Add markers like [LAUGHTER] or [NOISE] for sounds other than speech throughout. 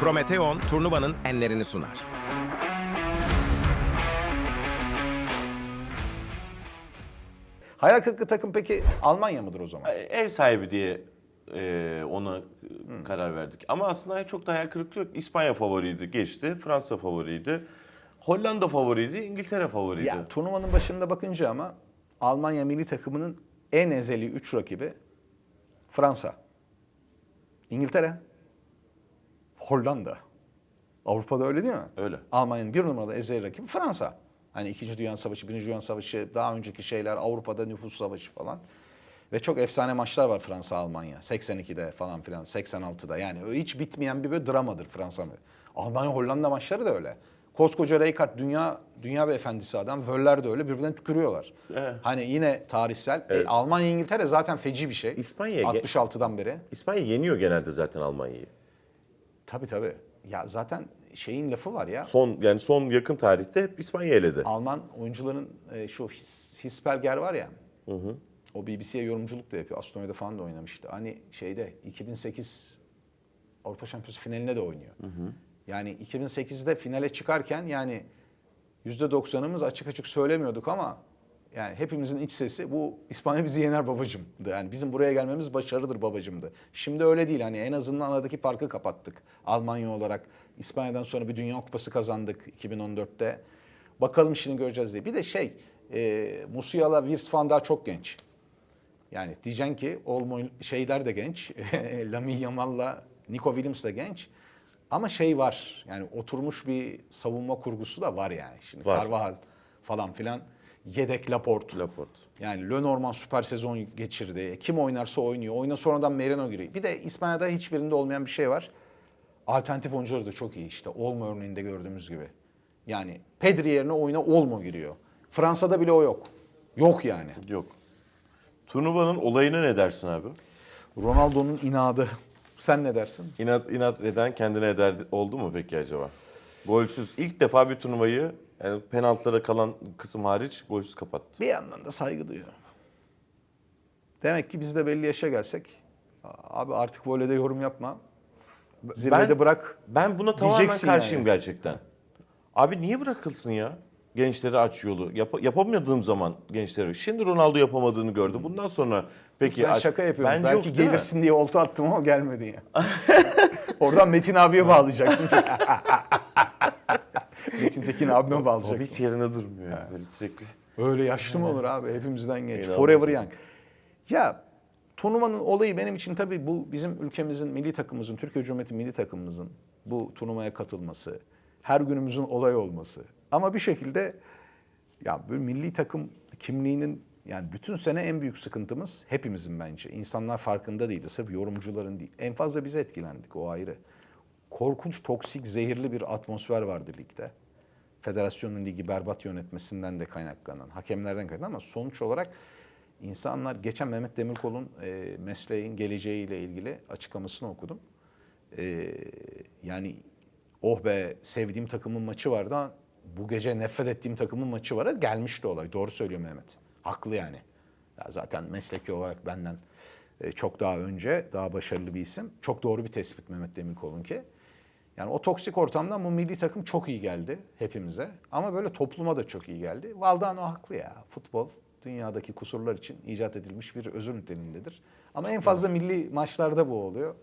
Prometeon turnuvanın enlerini sunar. Hayal kırıklığı takım peki Almanya mıdır o zaman? Ev sahibi diye e, ona e, karar verdik. Ama aslında çok da hayal kırıklığı yok. İspanya favoriydi, geçti. Fransa favoriydi. Hollanda favoriydi, İngiltere favoriydi. Ya turnuvanın başında bakınca ama Almanya milli takımının en ezeli 3 rakibi Fransa, İngiltere, Hollanda. Avrupa'da öyle değil mi? Öyle. Almanya'nın bir numaralı ezeli rakibi Fransa. Hani 2. Dünya Savaşı, 1. Dünya Savaşı, daha önceki şeyler, Avrupa'da nüfus savaşı falan. Ve çok efsane maçlar var Fransa-Almanya. 82'de falan filan, 86'da. Yani o hiç bitmeyen bir böyle dramadır Fransa. Almanya-Hollanda maçları da öyle. Koskoca Rijkaard dünya dünya bir efendisi adam. Völler de öyle birbirinden tükürüyorlar. Evet. Hani yine tarihsel. E, Almanya İngiltere zaten feci bir şey. İspanya'ya ge- 66'dan beri. İspanya yeniyor genelde zaten Almanya'yı. Tabii tabii. Ya zaten şeyin lafı var ya. Son yani son yakın tarihte hep İspanya eledi. Alman oyuncuların e, şu His, Hisperger var ya. O BBC'ye yorumculuk da yapıyor. Aston falan da oynamıştı. Hani şeyde 2008 Avrupa Şampiyonası finaline de oynuyor. Yani 2008'de finale çıkarken yani %90'ımız açık açık söylemiyorduk ama yani hepimizin iç sesi bu İspanya bizi yener babacımdı. Yani bizim buraya gelmemiz başarıdır babacımdı. Şimdi öyle değil hani en azından aradaki farkı kapattık. Almanya olarak İspanya'dan sonra bir Dünya Kupası kazandık 2014'te. Bakalım şimdi göreceğiz diye. Bir de şey e, Musiala, Wirs falan daha çok genç. Yani diyeceksin ki Olmo şeyler de genç. [LAUGHS] Lamine Yamal'la Nico Williams da genç. Ama şey var. Yani oturmuş bir savunma kurgusu da var yani. Şimdi Var. Carvajal falan filan yedek Laporte. Laporte. Yani Lenormand süper sezon geçirdi. Kim oynarsa oynuyor. Oyuna sonradan Merino giriyor. Bir de İspanya'da hiçbirinde olmayan bir şey var. Alternatif oyuncuları da çok iyi işte. Olmo örneğinde gördüğümüz gibi. Yani Pedri yerine oyuna Olmo giriyor. Fransa'da bile o yok. Yok yani. Yok. Turnuvanın olayına ne dersin abi? Ronaldo'nun inadı. Sen ne dersin? İnat, inat eden kendine eder oldu mu peki acaba? Golsüz ilk defa bir turnuvayı yani penaltılara kalan kısım hariç golsüz kapattı. Bir yandan da saygı duyuyorum. Demek ki biz de belli yaşa gelsek, abi artık voleyde yorum yapma. Zirvede Ben- bırak. Ben buna tamamen karşıyım yani. gerçekten. Abi niye bırakılsın ya? Gençleri aç yolu. Yap- yapamadığım zaman gençleri. Şimdi Ronaldo yapamadığını gördü. Bundan sonra peki Ben aç- şaka yapıyorum. Bence Belki yok, değil mi? gelirsin diye olta attım ama gelmedin ya. [LAUGHS] Oradan Metin abiye bağlayacaktım. [LAUGHS] Metin Tekin abime Abi bağlayacaktım. hiç yerine durmuyor ya. Böyle sürekli. Öyle yaşlı mı olur abi? Hepimizden genç. Forever young. Ya turnuvanın olayı benim için tabii bu bizim ülkemizin, milli takımımızın, Türkiye Cumhuriyeti milli takımımızın bu turnuvaya katılması, her günümüzün olay olması. Ama bir şekilde ya bu milli takım kimliğinin yani bütün sene en büyük sıkıntımız hepimizin bence. İnsanlar farkında değildi. Sırf yorumcuların değil. En fazla biz etkilendik o ayrı. Korkunç, toksik, zehirli bir atmosfer vardı ligde. Federasyonun ligi berbat yönetmesinden de kaynaklanan, hakemlerden kaynaklanan ama sonuç olarak insanlar, geçen Mehmet Demirkol'un e, mesleğin geleceğiyle ilgili açıklamasını okudum. E, yani oh be sevdiğim takımın maçı vardı bu gece nefret ettiğim takımın maçı var. Gelmişti olay. Doğru söylüyor Mehmet. Haklı yani. Ya zaten mesleki olarak benden e, çok daha önce, daha başarılı bir isim. Çok doğru bir tespit Mehmet Demirkol'unki. Yani o toksik ortamdan bu milli takım çok iyi geldi hepimize. Ama böyle topluma da çok iyi geldi. Valdano haklı ya. Futbol dünyadaki kusurlar için icat edilmiş bir özür niteliğindedir. Ama en fazla milli maçlarda bu oluyor.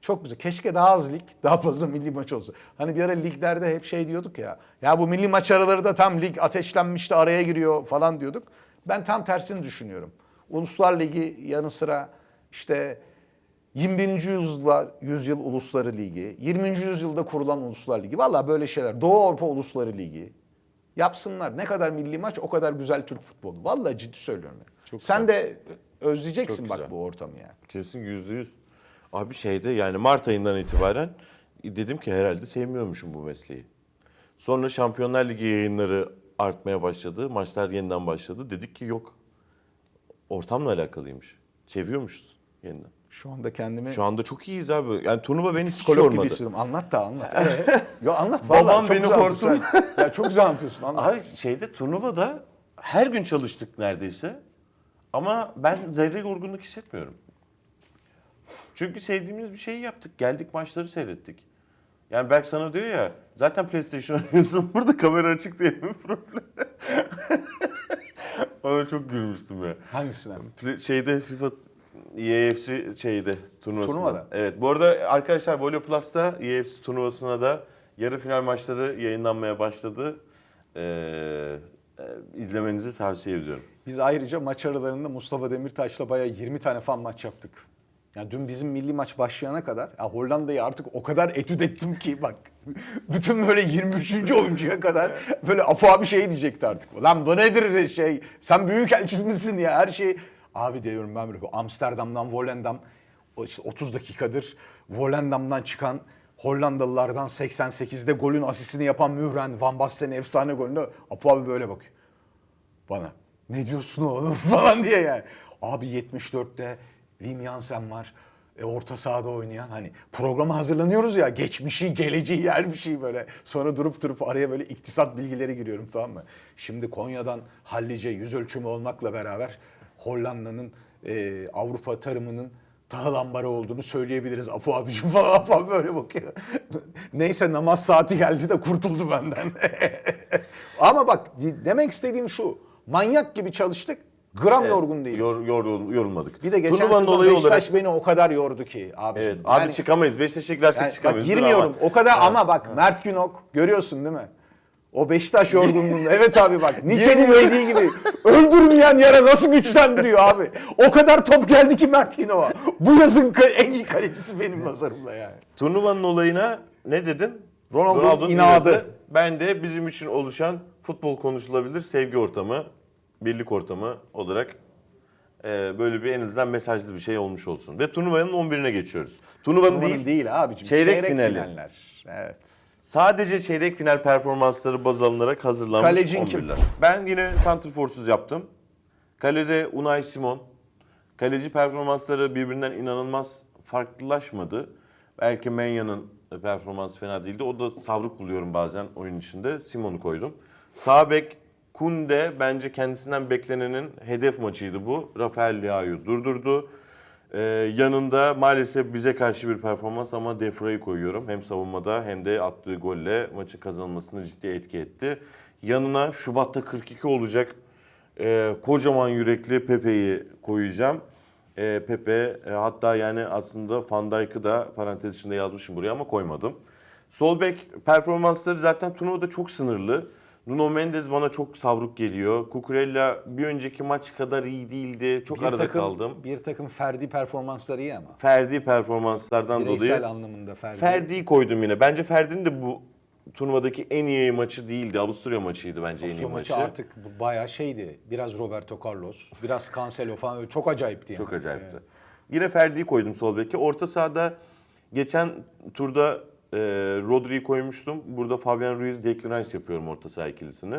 Çok güzel. Keşke daha az lig, daha fazla milli maç olsa. Hani bir ara liglerde hep şey diyorduk ya. Ya bu milli maç araları da tam lig ateşlenmişti araya giriyor falan diyorduk. Ben tam tersini düşünüyorum. Uluslar Ligi yanı sıra işte 21. yüzyılda yüzyıl Ulusları Ligi, 20. yüzyılda kurulan Uluslar Ligi. Valla böyle şeyler. Doğu Avrupa Ulusları Ligi. Yapsınlar. Ne kadar milli maç o kadar güzel Türk futbolu. Valla ciddi söylüyorum. ya. Çok Sen de özleyeceksin Çok bak güzel. bu ortamı yani. Kesin yüzde yüz. Abi şeyde yani Mart ayından itibaren dedim ki herhalde sevmiyormuşum bu mesleği. Sonra Şampiyonlar Ligi yayınları artmaya başladı. Maçlar yeniden başladı. Dedik ki yok. Ortamla alakalıymış. Seviyormuşuz yeniden. Şu anda kendimi Şu anda çok iyiyiz abi. Yani turnuva beni hiç psikolog gibi yormadı. hissediyorum. Anlat da anlat. Evet. Yo anlat. [LAUGHS] vallahi Babam çok beni güzel anlatıyorsun. [LAUGHS] ya çok güzel anlatıyorsun. Anlat. Abi şeyde turnuvada her gün çalıştık neredeyse. Ama ben zerre yorgunluk hissetmiyorum. Çünkü sevdiğimiz bir şeyi yaptık. Geldik maçları seyrettik. Yani Berk sana diyor ya zaten PlayStation oynuyorsun [LAUGHS] burada kamera açık diye mi problem? Ona çok gülmüştüm ya. Hangisine? Play- Şeyde FIFA EAFC şeyde turnuvasında. Turnuvada. Evet. Bu arada arkadaşlar Voley Plus'ta EAFC turnuvasına da yarı final maçları yayınlanmaya başladı. Ee, e, izlemenizi tavsiye ediyorum. Biz ayrıca maç aralarında Mustafa Demirtaş'la bayağı 20 tane fan maç yaptık. Yani dün bizim milli maç başlayana kadar ya Hollanda'yı artık o kadar etüt ettim ki bak. [LAUGHS] Bütün böyle 23. oyuncuya kadar böyle Apo abi şey diyecekti artık. Lan bu nedir şey? Sen büyük elçisi misin ya her şey. Abi diyorum ben böyle Amsterdam'dan Volendam işte 30 dakikadır Volendam'dan çıkan Hollandalılardan 88'de golün asistini yapan Mühren, Van Basten'in efsane golünde Apo abi böyle bakıyor bana. Ne diyorsun oğlum [LAUGHS] falan diye yani. Abi 74'te Wim Jansen var. E, orta sahada oynayan hani programa hazırlanıyoruz ya geçmişi geleceği her bir şey böyle. Sonra durup durup araya böyle iktisat bilgileri giriyorum tamam mı? Şimdi Konya'dan hallice yüz ölçümü olmakla beraber Hollanda'nın e, Avrupa tarımının tahıl ambarı olduğunu söyleyebiliriz Apo abicim falan [LAUGHS] abi böyle bakıyor. [LAUGHS] Neyse namaz saati geldi de kurtuldu benden. [LAUGHS] Ama bak demek istediğim şu. Manyak gibi çalıştık. Gram yorgun değilim. Yor, yor- yorulmadık. Bir de geçen Turnuvanın sezon olayı Beşiktaş olarak beni o kadar yordu ki abiciğim. Evet, abi Yani- çıkamayız. Beşiktaş'a girersek yani bak çıkamayız. Dur girmiyorum. ama. O kadar ama bak Mert Günok görüyorsun değil mi? O Beşiktaş yorgunluğunu. evet abi bak Nietzsche'nin dediği gibi öldürmeyen yara nasıl güçlendiriyor abi. O kadar top geldi ki Mert Günok'a. Bu yazın en iyi kalecisi benim nazarımda yani. Turnuvanın olayına ne dedin? Ronaldo'nun Ronaldo'nun inadı. inadı. Ben de bizim için oluşan futbol konuşulabilir sevgi ortamı, birlik ortamı olarak e, böyle bir en azından mesajlı bir şey olmuş olsun. Ve turnuvanın 11'ine geçiyoruz. Turnuvanın, Turnuvanın değil, değil, abicim. çeyrek finali. finaller. Evet. Sadece çeyrek final performansları baz alınarak hazırlanmış Kalecin kim? 11'ler. Ben yine santrforsuz yaptım. Kalede Unai Simon. Kaleci performansları birbirinden inanılmaz farklılaşmadı. Belki Menya'nın performansı fena değildi. O da savruk buluyorum bazen oyun içinde. Simon'u koydum. Sağ bek Kunde bence kendisinden beklenenin hedef maçıydı bu. Rafael Leao'yu durdurdu. Ee, yanında maalesef bize karşı bir performans ama Defra'yı koyuyorum. Hem savunmada hem de attığı golle maçı kazanmasına ciddi etki etti. Yanına Şubat'ta 42 olacak e, kocaman yürekli Pepe'yi koyacağım. E, Pepe e, hatta yani aslında Van Dijk'ı da parantez içinde yazmışım buraya ama koymadım. Sol bek performansları zaten turnuvada çok sınırlı. Nuno Mendes bana çok savruk geliyor. Cucurella bir önceki maç kadar iyi değildi. Çok arada takım, kaldım. Bir takım ferdi performansları iyi ama. Ferdi performanslardan Bireysel dolayı anlamında ferdi. Ferdi'yi koydum yine. Bence Ferdi'nin de bu turnuvadaki en iyi maçı değildi. Avusturya maçıydı bence en iyi Avusturya maçı. maçı artık bayağı şeydi. Biraz Roberto Carlos, biraz Cancelo falan çok acayipti yani. Çok acayipti. Yine Ferdi'yi koydum sol beke. Orta sahada geçen turda e, Rodri'yi koymuştum. Burada Fabian Ruiz, Declan Rice yapıyorum orta saha ikilisini.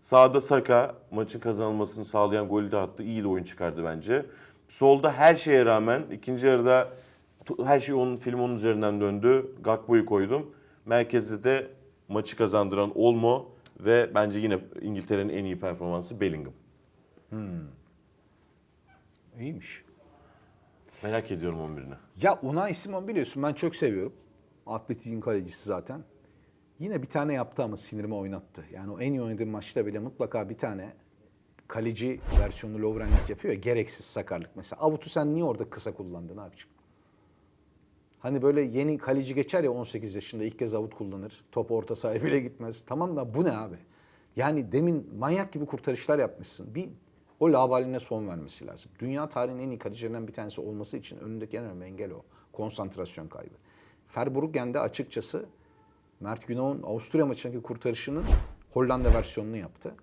Sağda Saka maçın kazanılmasını sağlayan golü de attı. İyi de oyun çıkardı bence. Solda her şeye rağmen ikinci yarıda her şey onun film onun üzerinden döndü. Gakpo'yu koydum. Merkezde de maçı kazandıran Olmo ve bence yine İngiltere'nin en iyi performansı Bellingham. İyiymiş. Merak ediyorum 11'ini. Ya Unai Simon biliyorsun ben çok seviyorum. Atletik'in kalecisi zaten. Yine bir tane yaptı ama sinirimi oynattı. Yani o en iyi oynadığım maçta bile mutlaka bir tane kaleci versiyonu Lovrenlik yapıyor ya gereksiz sakarlık mesela. Avut'u sen niye orada kısa kullandın abiciğim? Hani böyle yeni kaleci geçer ya 18 yaşında ilk kez avut kullanır. Top orta sahaya bile gitmez. Tamam da bu ne abi? Yani demin manyak gibi kurtarışlar yapmışsın. Bir o labaline son vermesi lazım. Dünya tarihinin en iyi kalecilerinden bir tanesi olması için önündeki en önemli engel o. Konsantrasyon kaybı. Verbruggen de açıkçası Mert Günok'un Avusturya maçındaki kurtarışının Hollanda versiyonunu yaptı.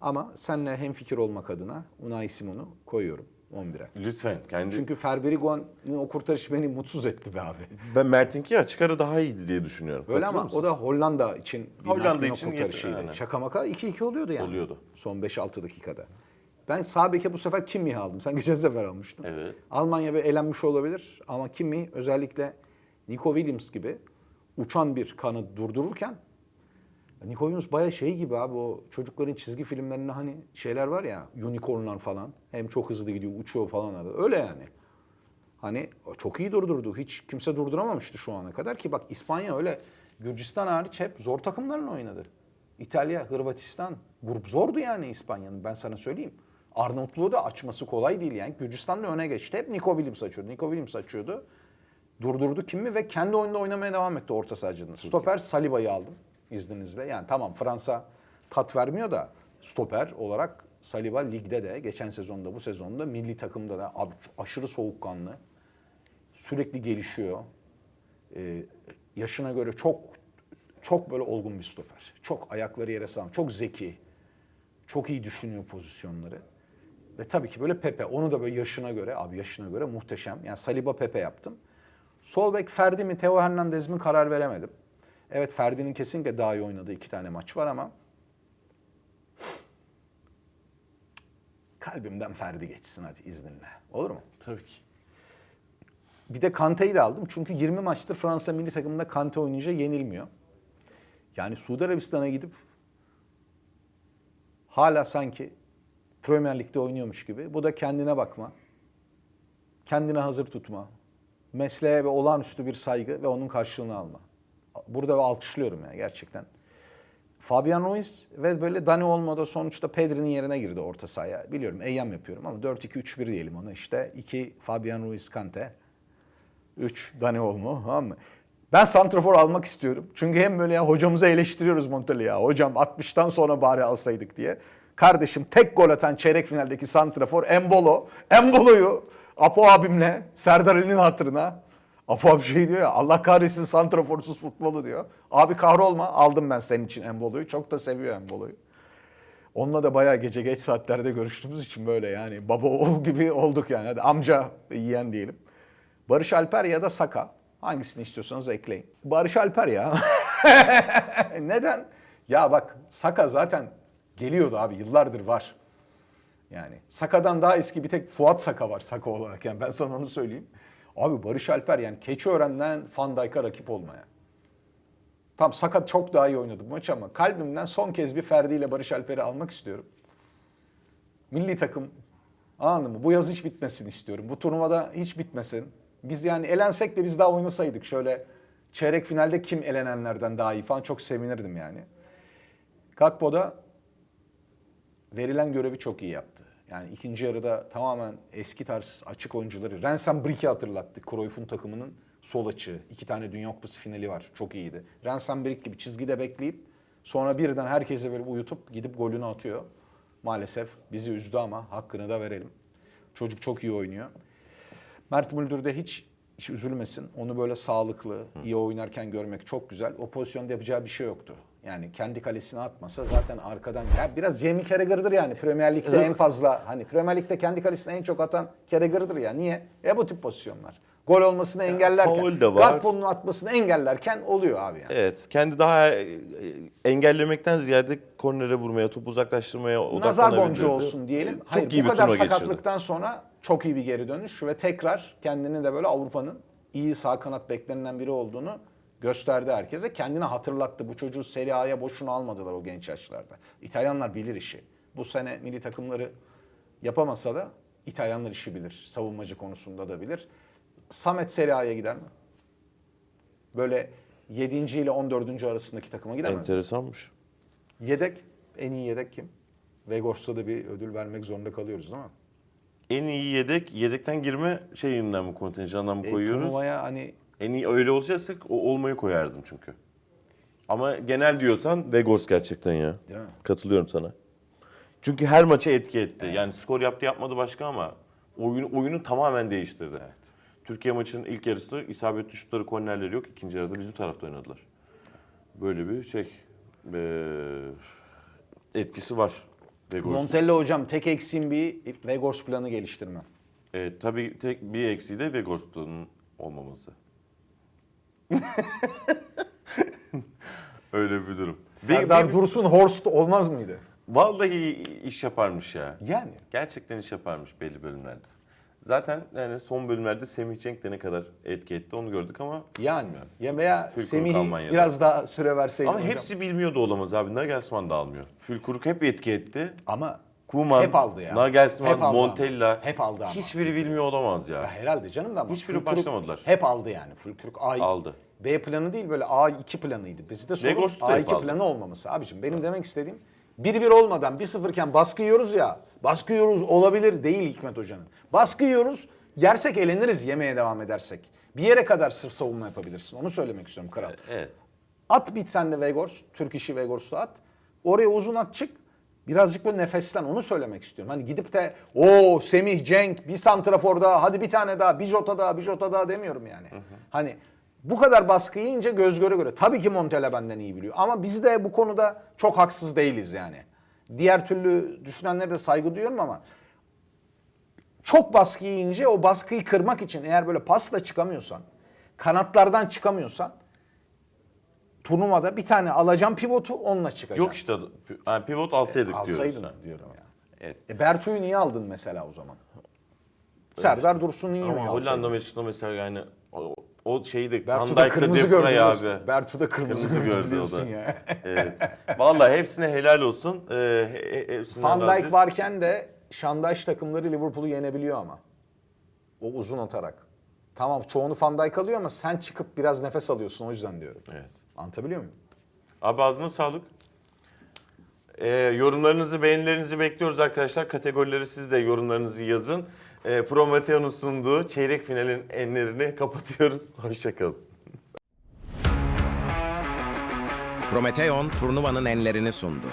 Ama seninle hemfikir olmak adına Unai Simon'u koyuyorum 11'e. Lütfen kendi Çünkü Ferberigo'nun o kurtarışı beni mutsuz etti be abi. Ben Mert'inki açık ara daha iyiydi diye düşünüyorum. Öyle ama musun? o da Hollanda için bir Hollanda için kurtarışıydı. aynen. Şaka maka 2-2 oluyordu yani. Oluyordu. Son 5-6 dakikada. Ben sağ beke bu sefer Kimmih'i aldım. Sen geçen sefer almıştın. Evet. Almanya ve elenmiş olabilir ama Kimmih özellikle Nico Williams gibi uçan bir kanı durdururken Nico Williams baya şey gibi abi o çocukların çizgi filmlerinde hani şeyler var ya unicornlar falan. Hem çok hızlı gidiyor uçuyor falan arada. Öyle yani. Hani çok iyi durdurdu. Hiç kimse durduramamıştı şu ana kadar ki bak İspanya öyle Gürcistan hariç hep zor takımlarla oynadı. İtalya, Hırvatistan grup zordu yani İspanya'nın ben sana söyleyeyim. Arnavutluğu da açması kolay değil yani. Gürcistan da öne geçti. Hep Nico Williams açıyordu. Nico Williams açıyordu. Durdurdu kimi ve kendi oyunda oynamaya devam etti orta sahacının. Stoper Saliba'yı aldım izninizle. Yani tamam Fransa tat vermiyor da stoper olarak Saliba ligde de geçen sezonda bu sezonda milli takımda da abi aşırı soğukkanlı. Sürekli gelişiyor. Ee, yaşına göre çok çok böyle olgun bir stoper. Çok ayakları yere sağlam. Çok zeki. Çok iyi düşünüyor pozisyonları. Ve tabii ki böyle Pepe. Onu da böyle yaşına göre, abi yaşına göre muhteşem. Yani Saliba Pepe yaptım. Sol bek Ferdi mi, Theo Hernandez mi karar veremedim. Evet Ferdi'nin kesinlikle daha iyi oynadığı iki tane maç var ama kalbimden Ferdi geçsin hadi izninle. Olur mu? Tabii ki. Bir de Kante'yi de aldım. Çünkü 20 maçtır Fransa milli takımında Kante oynayınca yenilmiyor. Yani Suudi Arabistan'a gidip hala sanki Premier Lig'de oynuyormuş gibi. Bu da kendine bakma. Kendine hazır tutma. Mesleğe ve olağanüstü bir saygı ve onun karşılığını alma. Burada alkışlıyorum ya gerçekten. Fabian Ruiz ve böyle Dani Olmo'da sonuçta Pedri'nin yerine girdi orta sahaya. Biliyorum eyyam yapıyorum ama 4-2-3-1 diyelim ona işte. 2 Fabian Ruiz Kante. 3 Dani Olmo tamam mı? Ben santrafor almak istiyorum. Çünkü hem böyle ya hocamıza eleştiriyoruz Montella ya. Hocam 60'tan sonra bari alsaydık diye. Kardeşim tek gol atan çeyrek finaldeki santrafor Embolo. Embolo'yu Apo abimle Serdar Ali'nin hatırına Apo abi şey diyor ya Allah kahretsin santraforsuz futbolu diyor. Abi kahrolma aldım ben senin için Embolo'yu. Çok da seviyor Embolo'yu. Onunla da bayağı gece geç saatlerde görüştüğümüz için böyle yani baba oğul gibi olduk yani. Hadi amca yiyen diyelim. Barış Alper ya da Saka. Hangisini istiyorsanız ekleyin. Barış Alper ya. [LAUGHS] Neden? Ya bak Saka zaten geliyordu abi yıllardır var. Yani Saka'dan daha eski bir tek Fuat Saka var Saka olarak yani ben sana onu söyleyeyim. Abi Barış Alper yani Keçiören'den Van Dijk'a rakip olmaya. Tam Saka çok daha iyi oynadı bu maç ama kalbimden son kez bir Ferdi ile Barış Alper'i almak istiyorum. Milli takım anladın mı? Bu yaz hiç bitmesin istiyorum. Bu turnuvada hiç bitmesin. Biz yani elensek de biz daha oynasaydık. Şöyle çeyrek finalde kim elenenlerden daha iyi falan çok sevinirdim yani. Gakpo verilen görevi çok iyi yaptı. Yani ikinci yarıda tamamen eski tarz açık oyuncuları. Rensen Brick'i hatırlattı. Cruyff'un takımının sol açığı. İki tane Dünya Kupası finali var. Çok iyiydi. Rensen Brick gibi çizgide bekleyip sonra birden herkese böyle uyutup gidip golünü atıyor. Maalesef bizi üzdü ama hakkını da verelim. Çocuk çok iyi oynuyor. Mert Müldür de hiç, hiç üzülmesin. Onu böyle sağlıklı, iyi oynarken görmek çok güzel. O pozisyonda yapacağı bir şey yoktu. Yani kendi kalesine atmasa zaten arkadan... Ya biraz Jamie Carragher'dır yani Premier Lig'de en fazla... Hani Premier Lig'de kendi kalesine en çok atan Carragher'dır ya. Niye? E bu tip pozisyonlar. Gol olmasını engellerken, faul de var. Gakpo'nun atmasını engellerken oluyor abi yani. Evet. Kendi daha e, engellemekten ziyade kornere vurmaya, topu uzaklaştırmaya odaklanabilirdi. Nazar boncuğu olsun diyelim. Çok Hayır, iyi bu bir kadar turnuva geçirdi. sakatlıktan sonra çok iyi bir geri dönüş ve tekrar kendini de böyle Avrupa'nın iyi sağ kanat beklenilen biri olduğunu gösterdi herkese. Kendini hatırlattı. Bu çocuğu Serie A'ya boşuna almadılar o genç yaşlarda. İtalyanlar bilir işi. Bu sene milli takımları yapamasa da İtalyanlar işi bilir. Savunmacı konusunda da bilir. Samet Serie A'ya gider mi? Böyle 7. ile 14. arasındaki takıma gidemez mi? Enteresanmış. Yedek, en iyi yedek kim? Vegors'ta da bir ödül vermek zorunda kalıyoruz değil mi? En iyi yedek, yedekten girme şeyinden mi, kontenjandan mı E, koyuyoruz? turnuvaya hani En iyi öyle olacaksak o olmayı koyardım çünkü. Ama genel diyorsan Vegors gerçekten ya. Değil mi? Katılıyorum sana. Çünkü her maça etki etti. Yani skor yaptı yapmadı başka ama oyunu oyunu tamamen değiştirdi. Türkiye maçının ilk yarısı isabetli şutları, kornerleri yok. İkinci yarıda bizim tarafta oynadılar. Böyle bir şey eee, etkisi var Vegors'un. Montella hocam tek eksiğim bir Vegors planı geliştirme. Evet, tabii tek bir eksiği de Vegors'un olmaması. [LAUGHS] Öyle bir durum. Serdar Ve- Dursun Horst olmaz mıydı? Vallahi iş yaparmış ya. Yani. Gerçekten iş yaparmış belli bölümlerde. Zaten yani son bölümlerde Semih Cenk de ne kadar etki etti onu gördük ama Yani. Ya veya Almanya'da. biraz daha süre verseydin ama hocam. hepsi bilmiyor da olamaz abi. Nagelsmann da almıyor. Fülkuruk hep etki etti. Ama Kuman, Hep aldı ya. Nagelsmann, Hep aldı Montella. ama. Hep aldı ama. Hiçbiri bilmiyor olamaz ya. Ya herhalde canım da ama. Hiçbiri Fulkrug başlamadılar. Hep aldı yani. Fulkrug A, Aldı. B planı değil böyle A2 planıydı. Bizde sorun Weghorst da hep A2 aldı. planı olmaması. Abicim benim demek istediğim 1-1 olmadan 1-0 iken baskı yiyoruz ya. Baskı yiyoruz olabilir değil Hikmet Hoca'nın. Baskı yiyoruz yersek eleniriz yemeye devam edersek. Bir yere kadar sırf savunma yapabilirsin. Onu söylemek istiyorum kral. Evet. At bit sen de Vegors. Türk işi Vegors'ta at. Oraya uzun at çık. Birazcık böyle nefeslen onu söylemek istiyorum. Hani gidip de o Semih Cenk bir santrafor daha hadi bir tane daha bir jota daha bir jota daha demiyorum yani. Hani bu kadar baskı yiyince göz göre göre. Tabii ki Montella benden iyi biliyor. Ama biz de bu konuda çok haksız değiliz yani. Diğer türlü düşünenlere de saygı duyuyorum ama çok baskı yiyince o baskıyı kırmak için eğer böyle pasla çıkamıyorsan, kanatlardan çıkamıyorsan turnuvada bir tane alacağım pivotu onunla çıkacağım. Yok işte yani pivot alsaydık diyoruz. Alsaydın sen. diyorum ya. Evet. E Bertu'yu niye aldın mesela o zaman? Serdar Dursun niye alsaydın? Hollanda maçında mesela yani o, o şeyi de Van Dijk'la kırmızı De gördü. Vrij biliyorsun. abi. Bertu da kırmızı, Kırmızı gördü biliyorsun ya. Evet. Vallahi hepsine helal olsun. Ee, he- he- hepsinden Van. Dijk varken de Şandaş takımları Liverpool'u yenebiliyor ama. O uzun atarak. Tamam çoğunu Van Dijk alıyor ama sen çıkıp biraz nefes alıyorsun o yüzden diyorum. Evet. Anlatabiliyor muyum? Abi ağzına sağlık. Ee, yorumlarınızı, beğenilerinizi bekliyoruz arkadaşlar. Kategorileri siz de yorumlarınızı yazın. Ee, Prometheus'un sunduğu çeyrek finalin enlerini kapatıyoruz. [LAUGHS] Hoşçakalın. Prometeon turnuvanın enlerini sundu.